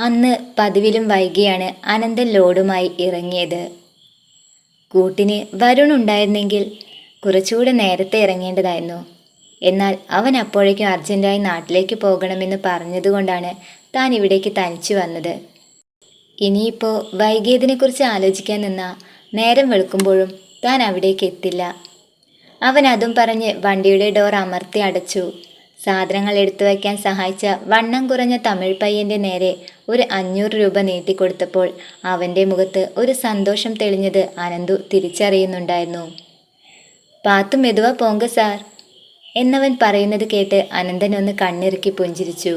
അന്ന് പതിവിലും വൈകിയാണ് അനന്തൻ ലോഡുമായി ഇറങ്ങിയത്. കൂട്ടിന് വരുൺ ഉണ്ടായിരുന്നെങ്കിൽ കുറച്ചുകൂടെ നേരത്തെ ഇറങ്ങേണ്ടതായിരുന്നു. എന്നാൽ അവൻ അപ്പോഴേക്കും അർജന്റായി നാട്ടിലേക്ക് പോകണമെന്ന് പറഞ്ഞതുകൊണ്ടാണ് താൻ ഇവിടേക്ക് തനിച്ചു വന്നത്. ഇനിയിപ്പോൾ വൈകിയതിനെക്കുറിച്ച് ആലോചിക്കാൻ നിന്ന നേരം വെളുക്കുമ്പോഴും താൻ അവിടേക്ക് എത്തില്ല. അവൻ അതും പറഞ്ഞ് വണ്ടിയുടെ ഡോർ അമർത്തി അടച്ചു. സാധനങ്ങൾ എടുത്തു വയ്ക്കാൻ സഹായിച്ച വണ്ണം കുറഞ്ഞ തമിഴ് പയ്യന്റെ നേരെ ഒരു അഞ്ഞൂറ് രൂപ നീട്ടിക്കൊടുത്തപ്പോൾ അവന്റെ മുഖത്ത് ഒരു സന്തോഷം തെളിഞ്ഞത് അനന്തു തിരിച്ചറിയുന്നുണ്ടായിരുന്നു. പാത്തു മെതുവ പോങ്ക സാർ എന്നവൻ പറയുന്നത് കേട്ട് അനന്തൻ ഒന്ന് കണ്ണിറുക്കി പുഞ്ചിരിച്ചു.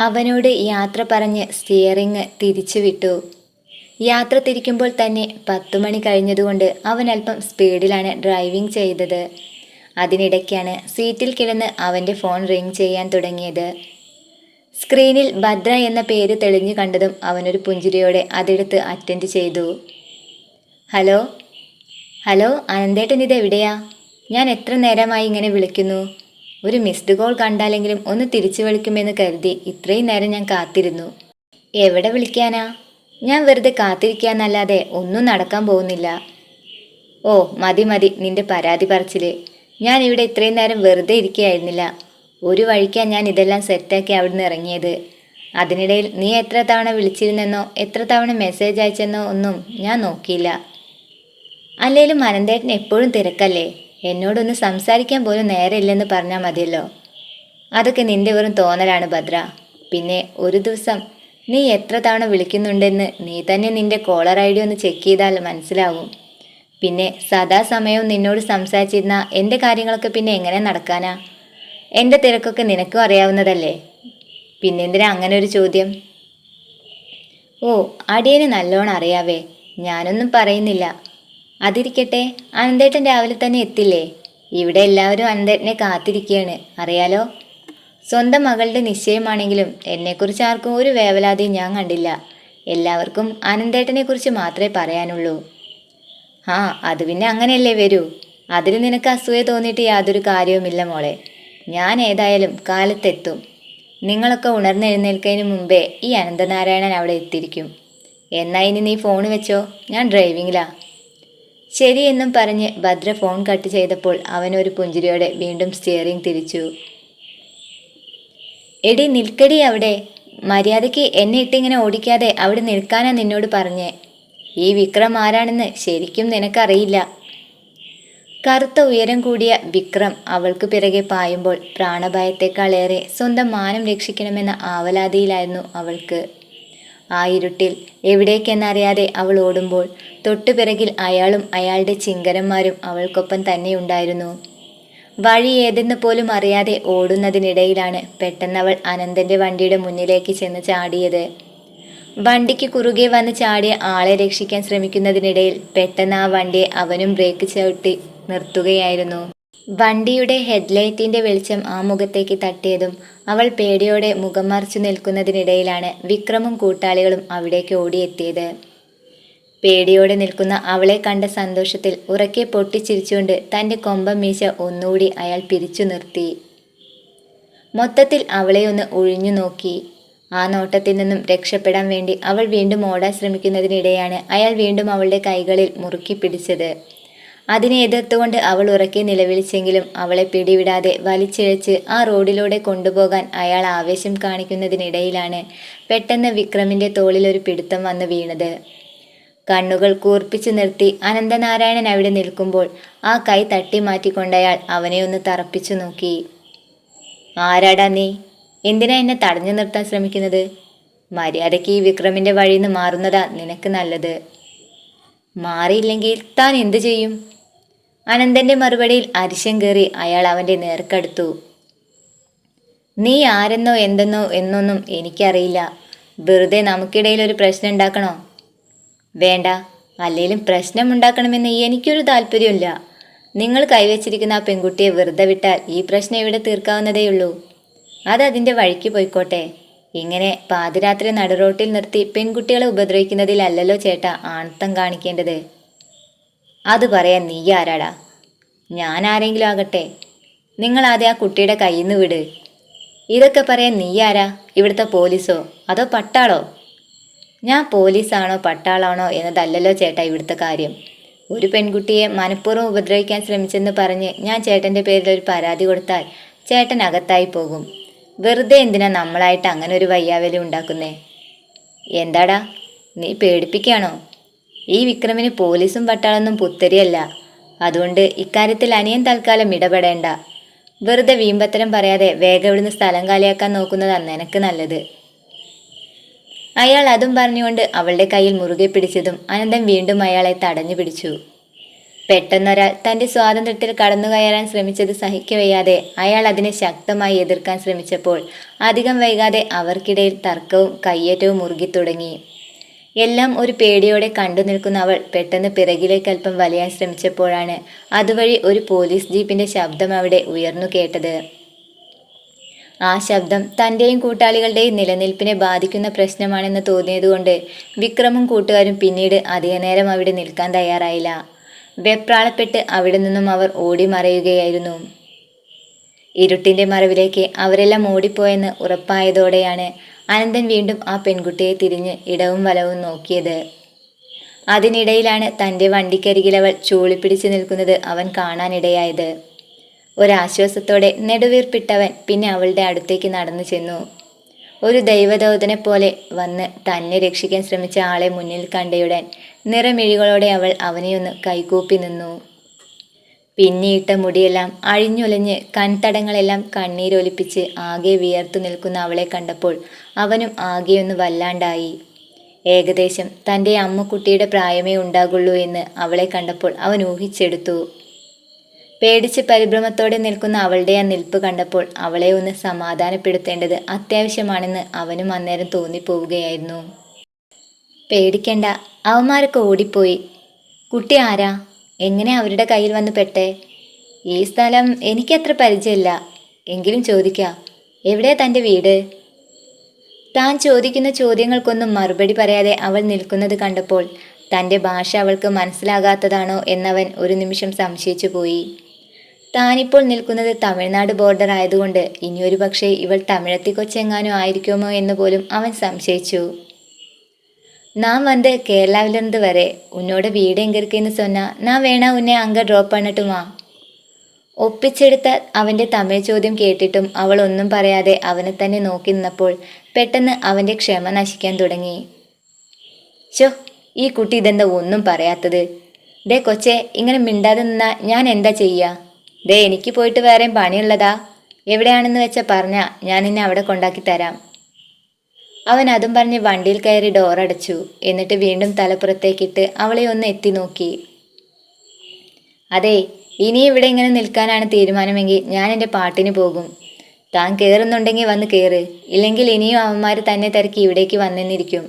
അവനോട് യാത്ര പറഞ്ഞ് സ്റ്റിയറിങ് തിരിച്ചു വിട്ടു. യാത്ര തിരിക്കുമ്പോൾ തന്നെ പത്തു മണി കഴിഞ്ഞതുകൊണ്ട് അവൻ അല്പം സ്പീഡിലാണ് ഡ്രൈവിംഗ് ചെയ്തത്. അതിനിടയ്ക്കാണ് സീറ്റിൽ കിടന്ന് അവന്റെ ഫോൺ റിങ് ചെയ്യാൻ തുടങ്ങിയത്. സ്ക്രീനിൽ ഭദ്ര എന്ന പേര് തെളിഞ്ഞു കണ്ടതും അവനൊരു പുഞ്ചിരിയോടെ അതെടുത്ത് അറ്റൻഡ് ചെയ്തു. ഹലോ? ഹലോ അനന്തേട്ടൻ ഇത് എവിടെയാ? ഞാൻ എത്ര നേരമായി ഇങ്ങനെ വിളിക്കുന്നു? ഒരു മിസ്ഡ് കോൾ കണ്ടാലെങ്കിലും ഒന്ന് തിരിച്ചു വിളിക്കുമെന്ന് കരുതി ഇത്രയും നേരം ഞാൻ കാത്തിരുന്നു. എവിടെ വിളിക്കാനാ? ഞാൻ വെറുതെ കാത്തിരിക്കാന്നല്ലാതെ ഒന്നും നടക്കാൻ പോകുന്നില്ല. ഓ മതി മതി നിന്റെ പരാതി പറച്ചിൽ. ഞാൻ ഇവിടെ ഇത്രയും നേരം വെറുതെ ഇരിക്കുകയായിരുന്നില്ല. ഒരു വഴിക്കാണ് ഞാൻ ഇതെല്ലാം സെറ്റാക്കി അവിടുന്ന് ഇറങ്ങിയത്. അതിനിടയിൽ നീ എത്ര തവണ വിളിച്ചിരുന്നെന്നോ എത്ര തവണ മെസ്സേജ് അയച്ചെന്നോ ഒന്നും ഞാൻ നോക്കിയില്ല. അല്ലേലും അനന്തേട്ടൻ എപ്പോഴും തിരക്കല്ലേ? എന്നോടൊന്ന് സംസാരിക്കാൻ പോലും നേരമില്ലെന്ന് പറഞ്ഞാൽ മതിയല്ലോ. അതൊക്കെ നിന്റെ വെറും തോന്നലാണ് ഭദ്ര. പിന്നെ ഒരു ദിവസം നീ എത്ര തവണ വിളിക്കുന്നുണ്ടെന്ന് നീ തന്നെ നിന്റെ കോളർ ഐ ഡി ഒന്ന് ചെക്ക് ചെയ്താൽ മനസ്സിലാവും. പിന്നെ സദാസമയവും നിന്നോട് സംസാരിച്ചിരുന്ന എന്റെ കാര്യങ്ങളൊക്കെ പിന്നെ എങ്ങനെ നടക്കാനാ? എന്റെ തിരക്കൊക്കെ നിനക്കും അറിയാവുന്നതല്ലേ? പിന്നെന്തിനാ അങ്ങനെ ഒരു ചോദ്യം? ഓ അടിയന് നല്ലോണം അറിയാവേ. ഞാനൊന്നും പറയുന്നില്ല. അതിരിക്കട്ടെ അനന്തേട്ടൻ രാവിലെ തന്നെ എത്തില്ലേ? ഇവിടെ എല്ലാവരും അനന്തേട്ടനെ കാത്തിരിക്കുകയാണ് അറിയാലോ? സ്വന്തം മകളുടെ നിശ്ചയമാണെങ്കിലും എന്നെക്കുറിച്ച് ആർക്കും ഒരു വേവലാതിയും ഞാൻ കണ്ടില്ല. എല്ലാവർക്കും അനന്തേട്ടനെക്കുറിച്ച് മാത്രമേ പറയാനുള്ളൂ. ആ അത് പിന്നെ അങ്ങനെയല്ലേ വരൂ. അതിൽ നിനക്ക് അസൂയ തോന്നിയിട്ട് യാതൊരു കാര്യവുമില്ല മോളെ. ഞാൻ ഏതായാലും കാലത്തെത്തും. നിങ്ങളൊക്കെ ഉണർന്നെഴുന്നേൽക്കുന്നതിന് മുമ്പേ ഈ അനന്തനാരായണൻ അവിടെ എത്തിയിരിക്കും. എന്നാ ഇനി നീ ഫോൺ വെച്ചോ? ഞാൻ ഡ്രൈവിങ്ങിലാ ശരി എന്നും പറഞ്ഞ് ഭദ്ര ഫോൺ കട്ട് ചെയ്തപ്പോൾ അവനൊരു പുഞ്ചിരിയോടെ വീണ്ടും സ്റ്റിയറിംഗ് തിരിച്ചു. എടി നിൽക്കടി അവിടെ. മര്യാദയ്ക്ക് എന്നെ ഇട്ടിങ്ങനെ ഓടിക്കാതെ അവിടെ നിൽക്കാനാ നിന്നോട് പറഞ്ഞേ. ഈ വിക്രം ആരാണെന്ന് ശരിക്കും നിനക്കറിയില്ല. കറുത്ത ഉയരം കൂടിയ വിക്രം അവൾക്ക് പിറകെ പായുമ്പോൾ പ്രാണഭയത്തെക്കാളേറെ സ്വന്തം മാനം രക്ഷിക്കണമെന്ന ആവലാതിയിലായിരുന്നു അവൾക്ക്. ആ ഇരുട്ടിൽ എവിടേക്കെന്നറിയാതെ അവൾ ഓടുമ്പോൾ തൊട്ടുപിറകിൽ അയാളും അയാളുടെ ചിങ്കരന്മാരും അവൾക്കൊപ്പം തന്നെ ഉണ്ടായിരുന്നു. വഴി ഏതെന്ന് പോലും അറിയാതെ ഓടുന്നതിനിടയിലാണ് പെട്ടെന്നവൾ അനന്തന്റെ വണ്ടിയുടെ മുന്നിലേക്ക് ചെന്ന് ചാടിയത്. വണ്ടിക്ക് കുറുകെ വന്ന് ചാടിയ ആളെ രക്ഷിക്കാൻ ശ്രമിക്കുന്നതിനിടയിൽ പെട്ടെന്ന് ആ വണ്ടിയെ അവനും ബ്രേക്ക് ചവിട്ടി നിർത്തുകയായിരുന്നു. വണ്ടിയുടെ ഹെഡ്ലൈറ്റിന്റെ വെളിച്ചം ആ മുഖത്തേക്ക് തട്ടിയതും അവൾ പേടിയോടെ മുഖം മറിച്ചു നിൽക്കുന്നതിനിടയിലാണ് വിക്രമും കൂട്ടാളികളും അവിടേക്ക് ഓടിയെത്തിയത്. പേടിയോടെ നിൽക്കുന്ന അവളെ കണ്ട സന്തോഷത്തിൽ ഉറക്കെ പൊട്ടിച്ചിരിച്ചുകൊണ്ട് തന്റെ കൊമ്പം മീശ ഒന്നുകൂടി അയാൾ പിരിച്ചു നിർത്തി. മൊത്തത്തിൽ അവളെ ഒന്ന് ഒഴിഞ്ഞു നോക്കി. ആ നോട്ടത്തിൽ നിന്നും രക്ഷപ്പെടാൻ വേണ്ടി അവൾ വീണ്ടും ഓടാൻ ശ്രമിക്കുന്നതിനിടെയാണ് അയാൾ വീണ്ടും അവളുടെ കൈകളിൽ മുറുക്കി പിടിച്ചത്. അതിനെ എതിർത്തുകൊണ്ട് അവൾ ഉറക്കെ നിലവിളിച്ചെങ്കിലും അവളെ പിടിവിടാതെ വലിച്ചിഴച്ച് ആ റോഡിലൂടെ കൊണ്ടുപോകാൻ അയാൾ ആവേശം കാണിക്കുന്നതിനിടയിലാണ് പെട്ടെന്ന് വിക്രമിന്റെ തോളിൽ ഒരു പിടുത്തം വന്ന് വീണത്. കണ്ണുകൾ കൂർപ്പിച്ചു നിർത്തി അനന്തനാരായണൻ അവിടെ നിൽക്കുമ്പോൾ ആ കൈ തട്ടി മാറ്റിക്കൊണ്ടയാൾ അവനെ ഒന്ന് തറപ്പിച്ചു നോക്കി. ആരാടാ നീ? എന്തിനാ എന്നെ തടഞ്ഞു നിർത്താൻ ശ്രമിക്കുന്നത്? മര്യാദയ്ക്ക് ഈ വിക്രമിന്റെ വഴിയിൽ നിന്ന് മാറുന്നതാ നിനക്ക് നല്ലത്. മാറിയില്ലെങ്കിൽ താൻ എന്തു ചെയ്യും? അനന്തന്റെ മറുപടിയിൽ അരിശം കയറി അയാൾ അവന്റെ നേർക്കടുത്തു. നീ ആരെന്നോ എന്തെന്നോ എന്നൊന്നും എനിക്കറിയില്ല. വെറുതെ നമുക്കിടയിൽ ഒരു പ്രശ്നം ഉണ്ടാക്കണോ? വേണ്ട. അല്ലെങ്കിലും പ്രശ്നം ഉണ്ടാക്കണമെന്ന് എനിക്കൊരു താല്പര്യമില്ല നിങ്ങൾ കൈവച്ചിരിക്കുന്ന ആ പെൺകുട്ടിയെ വെറുതെ വിട്ടാൽ ഈ പ്രശ്നം ഇവിടെ തീർക്കാവുന്നതേയുള്ളൂ. അത് അതിന്റെ വഴിക്ക് പോയിക്കോട്ടെ. ഇങ്ങനെ പാതിരാത്രി നടുറോട്ടിൽ നിർത്തി പെൺകുട്ടികളെ ഉപദ്രവിക്കുന്നതിലല്ലല്ലോ ചേട്ടാ ആണത്തം കാണിക്കേണ്ടത്. അത് പറയാൻ നീ ആരാടാ? ഞാൻ ആരെങ്കിലും ആകട്ടെ. നിങ്ങൾ ആദ്യം ആ കുട്ടിയുടെ കയ്യിൽ നിന്ന് വിട്. ഇതൊക്കെ പറയാൻ നീ ആരാ? ഇവിടുത്തെ പോലീസോ? അതോ പട്ടാളോ? ഞാൻ പോലീസാണോ പട്ടാളാണോ എന്നതല്ലല്ലോ ചേട്ടാ ഇവിടുത്തെ കാര്യം. ഒരു പെൺകുട്ടിയെ മനഃപൂർവം ഉപദ്രവിക്കാൻ ശ്രമിച്ചെന്ന് പറഞ്ഞ് ഞാൻ ചേട്ടന്റെ പേരിൽ ഒരു പരാതി കൊടുത്താൽ ചേട്ടൻ അകത്തായി പോകും. വെറുതെ എന്തിനാ നമ്മളായിട്ട് അങ്ങനെ ഒരു വയ്യാവലി ഉണ്ടാക്കുന്നേ? എന്താടാ നീ പേടിപ്പിക്കുകയാണോ? ഈ വിക്രമിന് പോലീസും പട്ടാളൊന്നും പുത്തരിയല്ല. അതുകൊണ്ട് ഇക്കാര്യത്തിൽ അനിയൻ തൽക്കാലം ഇടപെടേണ്ട. വെറുതെ വീമ്പത്തരം പറയാതെ വേഗം ഇവിടുന്ന് സ്ഥലം കാലിയാക്കാൻ നോക്കുന്നതാണ് നിനക്ക് നല്ലത്. അയാൾ അതും പറഞ്ഞുകൊണ്ട് അവളുടെ കയ്യിൽ മുറുകെ പിടിച്ചതും അനന്തം വീണ്ടും അയാളെ തടഞ്ഞു പിടിച്ചു. പെട്ടെന്നൊരാൾ തന്റെ സ്വാതന്ത്ര്യത്തിൽ കടന്നു കയറാൻ ശ്രമിച്ചത് സഹിക്കവയ്യാതെ അയാൾ അതിനെ ശക്തമായി എതിർക്കാൻ ശ്രമിച്ചപ്പോൾ അധികം വൈകാതെ അവർക്കിടയിൽ തർക്കവും കയ്യേറ്റവും മുറുകി തുടങ്ങി. എല്ലാം ഒരു പേടിയോടെ കണ്ടു നിൽക്കുന്ന അവൾ പെട്ടെന്ന് പിറകിലേക്ക് അല്പം വലയാൻ ശ്രമിച്ചപ്പോഴാണ് അതുവഴി ഒരു പോലീസ് ജീപ്പിന്റെ ശബ്ദം അവിടെ ഉയർന്നു കേട്ടത്. ആ ശബ്ദം തന്റെയും കൂട്ടാളികളുടെയും നിലനിൽപ്പിനെ ബാധിക്കുന്ന പ്രശ്നമാണെന്ന് തോന്നിയതുകൊണ്ട് വിക്രമും കൂട്ടുകാരും പിന്നീട് അധികനേരം അവിടെ നിൽക്കാൻ തയ്യാറായില്ല. വെപ്രാളപ്പെട്ട് അവിടെ നിന്നും അവർ ഓടി മറയുകയായിരുന്നു ഇരുട്ടിന്റെ മറവിലേക്ക് അവരെല്ലാം ഓടിപ്പോയെന്ന് ഉറപ്പായതോടെയാണ് അനന്തൻ വീണ്ടും ആ പെൺകുട്ടിയെ തിരിഞ്ഞ് ഇടവും വലവും നോക്കിയത്. അതിനിടയിലാണ് തന്റെ വണ്ടിക്കരികിൽ അവൾ ചൂളിപ്പിടിച്ചു നിൽക്കുന്നത് അവൻ കാണാനിടയായത്. ഒരാശ്വാസത്തോടെ നെടുവീർപ്പിട്ടവൻ പിന്നെ അവളുടെ അടുത്തേക്ക് നടന്നു ചെന്നു. ഒരു ദൈവദൗതനെ പോലെ വന്ന് തന്നെ രക്ഷിക്കാൻ ശ്രമിച്ച ആളെ മുന്നിൽ കണ്ടയുടൻ നിറമിഴികളോടെ അവൾ അവനെയൊന്ന് കൈകൂപ്പി നിന്നു. പിന്നിയിട്ട മുടിയെല്ലാം അഴിഞ്ഞൊലഞ്ഞ് കൺതടങ്ങളെല്ലാം കണ്ണീരൊലിപ്പിച്ച് ആകെ വിയർത്തു നിൽക്കുന്ന അവളെ കണ്ടപ്പോൾ അവനും ആകെയൊന്ന് വല്ലാണ്ടായി. ഏകദേശം തന്റെ അമ്മക്കുട്ടിയുടെ പ്രായമേ ഉണ്ടാകുള്ളൂ എന്ന് അവളെ കണ്ടപ്പോൾ അവൻ ഊഹിച്ചെടുത്തു. പേടിച്ച് പരിഭ്രമത്തോടെ നിൽക്കുന്ന അവളുടെ ആ നിൽപ്പ് കണ്ടപ്പോൾ അവളെ ഒന്ന് സമാധാനപ്പെടുത്തേണ്ടത് അത്യാവശ്യമാണെന്ന് അവനും അന്നേരം തോന്നിപ്പോവുകയായിരുന്നു. പേടിക്കണ്ട അവന്മാരൊക്കെ ഓടിപ്പോയി. കുട്ടി ആരാ? എങ്ങനെ അവരുടെ കയ്യിൽ വന്ന് പെട്ടെ? ഈ സ്ഥലം എനിക്കത്ര പരിചയമില്ല. എങ്കിലും ചോദിക്കാം. എവിടെ തന്റെ വീട്? താൻ ചോദിക്കുന്ന ചോദ്യങ്ങൾക്കൊന്നും മറുപടി പറയാതെ അവൾ നിൽക്കുന്നത് കണ്ടപ്പോൾ തന്റെ ഭാഷ അവൾക്ക് മനസ്സിലാകാത്തതാണോ എന്നവൻ ഒരു നിമിഷം സംശയിച്ചു പോയി. താനിപ്പോൾ നിൽക്കുന്നത് തമിഴ്നാട് ബോർഡർ ആയതുകൊണ്ട് ഇനിയൊരു പക്ഷേ ഇവൾ തമിഴത്തി കൊച്ചെങ്ങാനും ആയിരിക്കുമോ എന്ന് പോലും അവൻ സംശയിച്ചു. நான் வந்து கேரளாவிலிருந்து வரேன் உன்னோட வீடு எங்கே இருக்குன்னு சொன்னா நான் வேணா உன்னை அங்கே ட்ராப் பண்ணட்டுமா ഒപ്പിച്ചെടുത്ത അവൻ്റെ തമിഴ് ചോദ്യം കേട്ടിട്ടും അവൾ ഒന്നും പറയാതെ അവനെ തന്നെ നോക്കി നിന്നപ്പോൾ പെട്ടെന്ന് അവൻ്റെ ക്ഷമ നശിക്കാൻ തുടങ്ങി ചോ ഈ കുട്ടി ഇതെന്താ ഒന്നും പറയാത്തത് ദേ കൊച്ചെ ഇങ്ങനെ മിണ്ടാതെ നിന്നാ ഞാൻ എന്താ ചെയ്യുക ദേ എനിക്ക് പോയിട്ട് വേറെ പണിയുള്ളതാ എവിടെയാണെന്ന് വെച്ചാൽ പറഞ്ഞാ ഞാൻ നിന്നെ അവിടെ കൊണ്ടാക്കി തരാം അവൻ അതും പറഞ്ഞ് വണ്ടിയിൽ കയറി ഡോറടച്ചു എന്നിട്ട് വീണ്ടും തലപ്പുറത്തേക്കിട്ട് അവളെ ഒന്ന് എത്തി നോക്കി. അതെ ഇനി ഇവിടെ ഇങ്ങനെ നിൽക്കാനാണ് തീരുമാനമെങ്കിൽ ഞാൻ എന്റെ പാട്ടിന് പോകും. താൻ കയറുന്നുണ്ടെങ്കിൽ വന്ന് കയറ് ഇല്ലെങ്കിൽ ഇനിയും അവന്മാർ തന്നെ തിരക്കി ഇവിടേക്ക് വന്നെന്നിരിക്കും.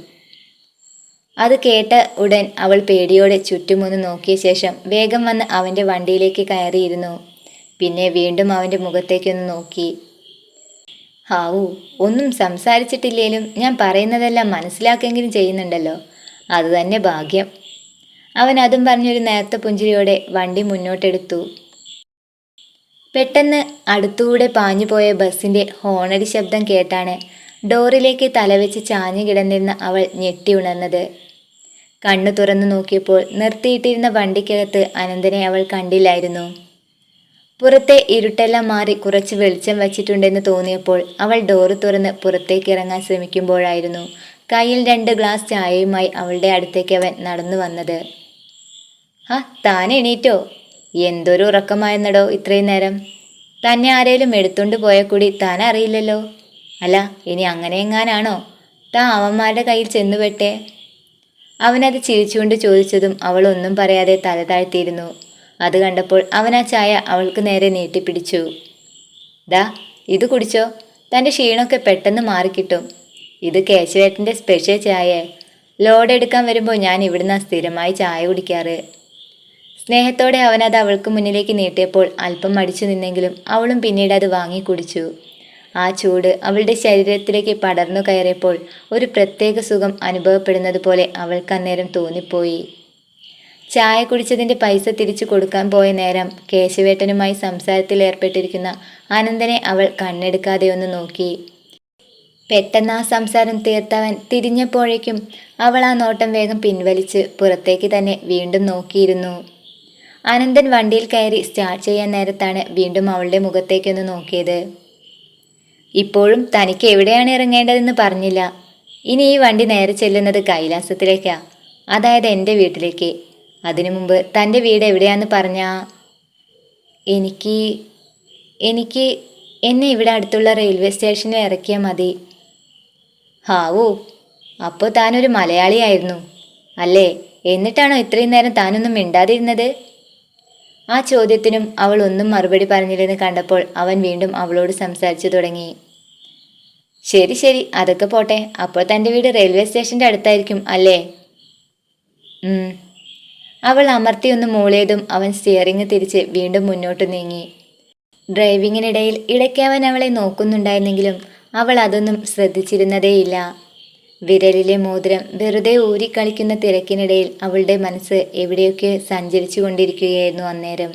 അത് കേട്ട ഉടൻ അവൾ പേടിയോടെ ചുറ്റുമൊന്ന് നോക്കിയ ശേഷം വേഗം വന്ന് അവന്റെ വണ്ടിയിലേക്ക് കയറിയിരുന്നു. പിന്നെ വീണ്ടും അവന്റെ മുഖത്തേക്കൊന്ന് നോക്കി. ഹാവു ഒന്നും സംസാരിച്ചിട്ടില്ലേലും ഞാൻ പറയുന്നതെല്ലാം മനസ്സിലാക്കെങ്കിലും ചെയ്യുന്നുണ്ടല്ലോ. അതുതന്നെ ഭാഗ്യം. അവൻ അതും പറഞ്ഞൊരു നേർത്ത പുഞ്ചിരിയോടെ വണ്ടി മുന്നോട്ടെടുത്തു. പെട്ടെന്ന് അടുത്തുകൂടെ പാഞ്ഞുപോയ ബസ്സിന്റെ ഹോണടി ശബ്ദം കേട്ടാണ് ഡോറിലേക്ക് തലവെച്ച് ചാഞ്ഞു കിടന്നിരുന്ന അവൾ ഞെട്ടി ഉണർന്നത്. കണ്ണു തുറന്നു നോക്കിയപ്പോൾ നിർത്തിയിട്ടിരുന്ന വണ്ടിക്കകത്ത് അനന്തനെ അവൾ കണ്ടില്ലായിരുന്നു. പുറത്തെ ഇരുട്ടെല്ലാം മാറി കുറച്ച് വെളിച്ചം വച്ചിട്ടുണ്ടെന്ന് തോന്നിയപ്പോൾ അവൾ ഡോറ് തുറന്ന് പുറത്തേക്ക് ഇറങ്ങാൻ ശ്രമിക്കുമ്പോഴായിരുന്നു. കയ്യിൽ രണ്ട് ഗ്ലാസ് ചായയുമായി അവളുടെ അടുത്തേക്ക് അവൻ നടന്നു വന്നത്. ആ താൻ എണീറ്റോ? എന്തൊരു ഉറക്കമായിരുന്നടോ ഇത്രയും നേരം? തന്നെ ആരേലും എടുത്തുകൊണ്ട് പോയ കൂടി താൻ അറിയില്ലല്ലോ. അല്ല ഇനി അങ്ങനെ എങ്ങാനാണോ? താ അവന്മാരുടെ കയ്യിൽ ചെന്നുപെട്ടെ അവനത് ചിരിച്ചുകൊണ്ട് ചോദിച്ചതും അവൾ ഒന്നും പറയാതെ തല താഴ്ത്തിയിരുന്നു. അത് കണ്ടപ്പോൾ അവൻ ആ ചായ അവൾക്ക് നേരെ നീട്ടിപ്പിടിച്ചു. ദാ ഇത് കുടിച്ചോ. തന്റെ ക്ഷീണമൊക്കെ പെട്ടെന്ന് മാറിക്കിട്ടും. ഇത് കേശവേട്ടന്റെ സ്പെഷ്യൽ ചായ. ലോഡ് എടുക്കാൻ വരുമ്പോൾ ഞാൻ ഇവിടുന്ന് സ്ഥിരമായി ചായ കുടിക്കാറ്. സ്നേഹത്തോടെ അവൻ അത് അവൾക്ക് മുന്നിലേക്ക് നീട്ടിയപ്പോൾ അല്പം മടിച്ചു നിന്നെങ്കിലും അവളും പിന്നീട് അത് വാങ്ങി കുടിച്ചു. ആ ചൂട് അവളുടെ ശരീരത്തിലേക്ക് പടർന്നു കയറിയപ്പോൾ ഒരു പ്രത്യേക സുഖം അനുഭവപ്പെടുന്നത് പോലെ അവൾക്ക് അന്നേരം തോന്നിപ്പോയി. ചായ കുടിച്ചതിന്റെ പൈസ തിരിച്ചു കൊടുക്കാൻ പോയ നേരം കേശവേട്ടനുമായി സംസാരത്തിൽ ഏർപ്പെട്ടിരിക്കുന്ന അനന്തനെ അവൾ കണ്ണെടുക്കാതെ ഒന്ന് നോക്കി. പെട്ടെന്ന് ആ സംസാരം തീർത്തവൻ തിരിഞ്ഞപ്പോഴേക്കും അവൾ ആ നോട്ടം വേഗം പിൻവലിച്ച് പുറത്തേക്ക് തന്നെ വീണ്ടും നോക്കിയിരുന്നു. അനന്തൻ വണ്ടിയിൽ കയറി സ്റ്റാർട്ട് ചെയ്യാൻ നേരത്താണ് വീണ്ടും അവളുടെ മുഖത്തേക്കൊന്ന് നോക്കിയത്. ഇപ്പോഴും തനിക്ക് എവിടെയാണ് ഇറങ്ങേണ്ടതെന്ന് പറഞ്ഞില്ല. ഇനി ഈ വണ്ടി നേരെ ചെല്ലുന്നത് കൈലാസത്തിലേക്കാ. അതായത് എന്റെ വീട്ടിലേക്ക്. അതിനു മുമ്പ് തന്റെ വീട് എവിടെയാന്ന് പറഞ്ഞ എനിക്ക് എനിക്ക് എന്നെ ഇവിടെ അടുത്തുള്ള റെയിൽവേ സ്റ്റേഷനിൽ ഇറക്കിയാൽ മതി. ഹാവൂ അപ്പോൾ താനൊരു മലയാളിയായിരുന്നു അല്ലേ? എന്നിട്ടാണോ ഇത്രയും നേരം താനൊന്നും മിണ്ടാതിരുന്നത്? ആ ചോദ്യത്തിനും അവൾ ഒന്നും മറുപടി പറഞ്ഞില്ലെന്ന് കണ്ടപ്പോൾ അവൻ വീണ്ടും അവളോട് സംസാരിച്ചു തുടങ്ങി. ശരി ശരി അതൊക്കെ പോട്ടെ. അപ്പോൾ തന്റെ വീട് റെയിൽവേ സ്റ്റേഷന്റെ അടുത്തായിരിക്കും അല്ലേ. അവൾ അമർത്തിയൊന്ന് മൂളിയതും അവൻ സ്റ്റിയറിംഗ് തിരിച്ച് വീണ്ടും മുന്നോട്ട് നീങ്ങി. ഡ്രൈവിങ്ങിനിടയിൽ ഇടയ്ക്ക് അവൻ അവളെ നോക്കുന്നുണ്ടായിരുന്നെങ്കിലും അവൾ അതൊന്നും ശ്രദ്ധിച്ചിരുന്നതേയില്ല. വിരലിലെ മോതിരം വെറുതെ ഊരിക്കളിക്കുന്ന തിരക്കിനിടയിൽ അവളുടെ മനസ്സ് എവിടെയൊക്കെ സഞ്ചരിച്ചു കൊണ്ടിരിക്കുകയായിരുന്നു അന്നേരം.